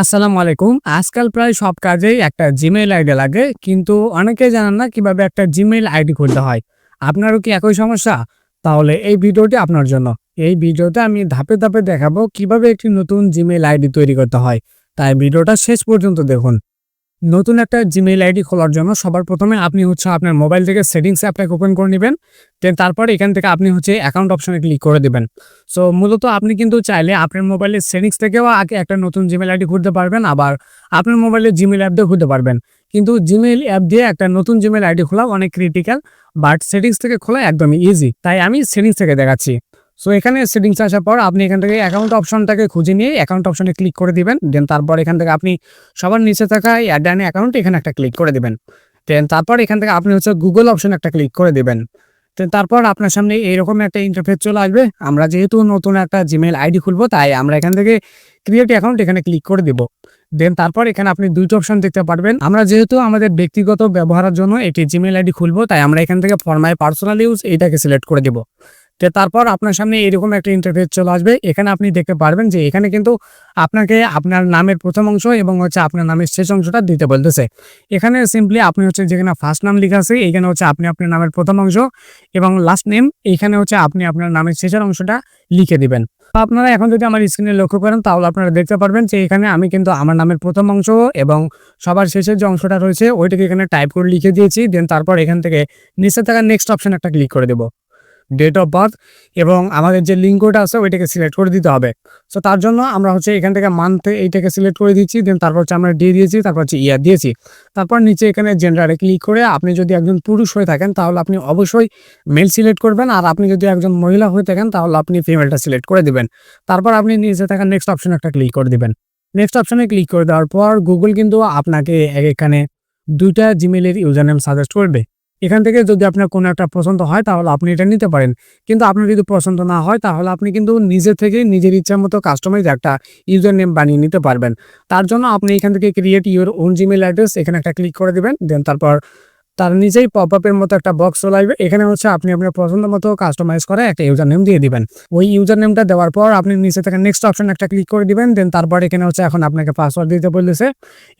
আসসালামু আলাইকুম। আজকাল প্রায় সব কাজেই একটা জিমেইল আইডি লাগে, কিন্তু অনেকে জানেন না কীভাবে একটা জিমেইল আইডি খুলতে হয়। আপনারও কি একই সমস্যা? তাহলে এই ভিডিওটি আপনার জন্য। এই ভিডিওতে আমি ধাপে ধাপে দেখাবো কীভাবে একটি নতুন জিমেইল আইডি তৈরি করতে হয়। তাই ভিডিওটা শেষ পর্যন্ত দেখুন। নতুন একটা জিমেইল আইডি খোলার জন্য সবার প্রথমে আপনি হচ্ছে আপনার মোবাইল থেকে সেটিংস অ্যাপটাকে ওপেন করে নেবেন। দেন তারপর এখান থেকে আপনি হচ্ছে অ্যাকাউন্ট অপশনে ক্লিক করে দেবেন। সো মূলত আপনি কিন্তু চাইলে আপনার মোবাইলের সেটিংস থেকেও আগে একটা নতুন জিমেল আইডি খুলতে পারবেন, আবার আপনার মোবাইলে জিমেল অ্যাপ দিয়ে খুলতে পারবেন। কিন্তু জিমেল অ্যাপ দিয়ে একটা নতুন জিমেল আইডি খোলা অনেক ক্রিটিক্যাল বাট সেটিংস থেকে খোলা একদমই ইজি তাই আমি সেটিংস থেকে দেখাচ্ছি। সো এখানে সেটিংস আসার পর আপনি এখান থেকে অ্যাকাউন্ট অপশনটাকে খুঁজে নিয়ে অ্যাকাউন্ট অপশনে ক্লিক করে দিবেন। দেন তারপর এখান থেকে আপনি সবার নিচে থাকা অ্যাডানি অ্যাকাউন্ট এখানে একটা ক্লিক করে দিবেন। দেন তারপর এখান থেকে আপনি হচ্ছে গুগল অপশন একটা ক্লিক করে দিবেন। তারপর আপনার সামনে এইরকম একটা ইন্টারফেস চলে আসবে। আমরা যেহেতু নতুন একটা জিমেল আইডি খুলবো, তাই আমরা এখান থেকে ক্রিয়েট অ্যাকাউন্ট এখানে ক্লিক করে দিব। দেন তারপর এখানে আপনি দুইটা অপশন দেখতে পারবেন। আমরা যেহেতু আমাদের ব্যক্তিগত ব্যবহারের জন্য একটি জিমেল আইডি খুলবো, তাই আমরা এখান থেকে ফর মাই পার্সোনাল ইউজ এইটাকে সিলেক্ট করে দিব। তো তারপর আপনার সামনে এরকম একটা ইন্টারফেস চলে আসবে। এখানে আপনি দেখতে পারবেন যে এখানে কিন্তু আপনাকে আপনার নামের প্রথম অংশ এবং হচ্ছে আপনার নামের শেষ অংশটা দিতে বলতেছে। এখানে সিম্পলি আপনি হচ্ছে যেখানে ফার্স্ট নাম লেখা আছে, এখানে হচ্ছে আপনি আপনার নামের প্রথম অংশ এবং লাস্ট নেম এখানে হচ্ছে আপনি আপনার নামের শেষের অংশটা লিখে দিবেন। আপনারা এখন যদি আমার স্ক্রিনে লক্ষ্য করেন, তাহলে আপনারা দেখতে পারবেন যে এখানে আমি কিন্তু আমার নামের প্রথম অংশ এবং সবার শেষের যে অংশটা রয়েছে, ওইটাকে এখানে টাইপ করে লিখে দিয়েছি দেন তারপর এখান থেকে নিচে থাকা নেক্সট অপশন একটা ক্লিক করে দেবো। ডেট অফ বার্থ এবং আমাদের যে লিঙ্কটা আছে ওইটাকে সিলেক্ট করে দিতে হবে। সো তার জন্য আমরা হচ্ছে এখান থেকে মান্থ এইটাকে সিলেক্ট করে দিচ্ছি দেন তারপর হচ্ছে আমরা ডে দিয়েছি, তারপর হচ্ছে ইয়ার দিয়েছি। তারপর নিচে এখানে জেন্ডারে ক্লিক করে আপনি যদি একজন পুরুষ হয়ে থাকেন তাহলে আপনি অবশ্যই মেল সিলেক্ট করবেন আর আপনি যদি একজন মহিলা হয়ে থাকেন তাহলে আপনি ফিমেলটা সিলেক্ট করে দিবেন। তারপর আপনি নিচে থাকা নেক্সট অপশন একটা ক্লিক করে দিবেন। নেক্সট অপশনে ক্লিক করে দেওয়ার পর গুগল কিন্তু আপনাকে এখানে দুইটা জিমেলের ইউজার নেম সাজেস্ট করবে। এখান থেকে যদি আপনার কোনো একটা পছন্দ হয়, তাহলে আপনি এটা নিতে পারেন। কিন্তু আপনার যদি পছন্দ না হয়, তাহলে আপনি কিন্তু নিজে থেকে নিজের ইচ্ছা মতো কাস্টমাইজ একটা ইউজার নেম বানিয়ে নিতে পারবেন। তার জন্য আপনি এখান থেকে create your own Gmail address এখানে একটা ক্লিক করে দেবেন দেন তারপর তার নিজেই পপ আপের মতো একটা বক্স চলে আসবে। এখানে হচ্ছে আপনি আপনার পছন্দ মতো কাস্টমাইজ করে একটা ইউজার নেম দিয়ে দিবেন। ওই ইউজার নেমটা দেওয়ার পর আপনি নিচে থেকে নেক্সট অপশন একটা ক্লিক করে দিবেন দেন তারপর এখানে হচ্ছে এখন আপনাকে পাসওয়ার্ড দিতে বলেছে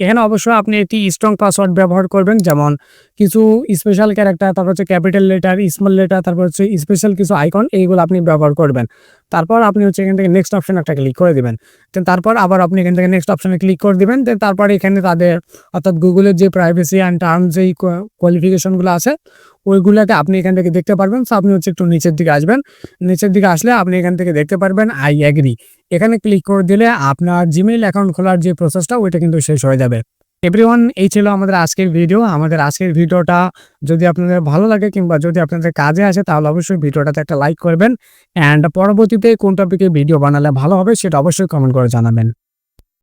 এখানে অবশ্যই আপনি একটি স্ট্রং পাসওয়ার্ড ব্যবহার করবেন, যেমন কিছু স্পেশাল ক্যারেক্টার তারপর হচ্ছে ক্যাপিটাল লেটার স্মল লেটার তারপর হচ্ছে স্পেশাল কিছু আইকন এইগুলো আপনি ব্যবহার করবেন। তারপর আপনি হচ্ছে এখান থেকে নেক্সট অপশন একটা ক্লিক করে দিবেন। দেন তারপর আবার আপনি এখান থেকে নেক্সট অপশনে ক্লিক করে দিবেন। দেন তারপর এখানে তাদের, অর্থাৎ গুগলের যে প্রাইভেসি অ্যান্ড টার্মস যেই কোয়ালিফিকেশনগুলো আছে, ওইগুলোকে আপনি এখান থেকে দেখতে পারবেন। সো আপনি হচ্ছে একটু নিচের দিকে আসবেন। নিচের দিকে আসলে আপনি এখান থেকে দেখতে পারবেন আই অ্যাগ্রি এখানে ক্লিক করে দিলে আপনার জিমেইল অ্যাকাউন্ট খোলার যে প্রসেসটা ওইটা কিন্তু শেষ হয়ে যাবে। এভরিওয়ান এই ছিল আমাদের আজকের ভিডিও আমাদের আজকের ভিডিওটা যদি আপনাদের ভালো লাগে কিংবা যদি আপনাদের কাজে আসে, তাহলে অবশ্যই ভিডিওটাতে একটা লাইক করবেন। অ্যান্ড পরবর্তীতে কোন টপিকে ভিডিও বানালে ভালো হবে, সেটা অবশ্যই কমেন্ট করে জানাবেন।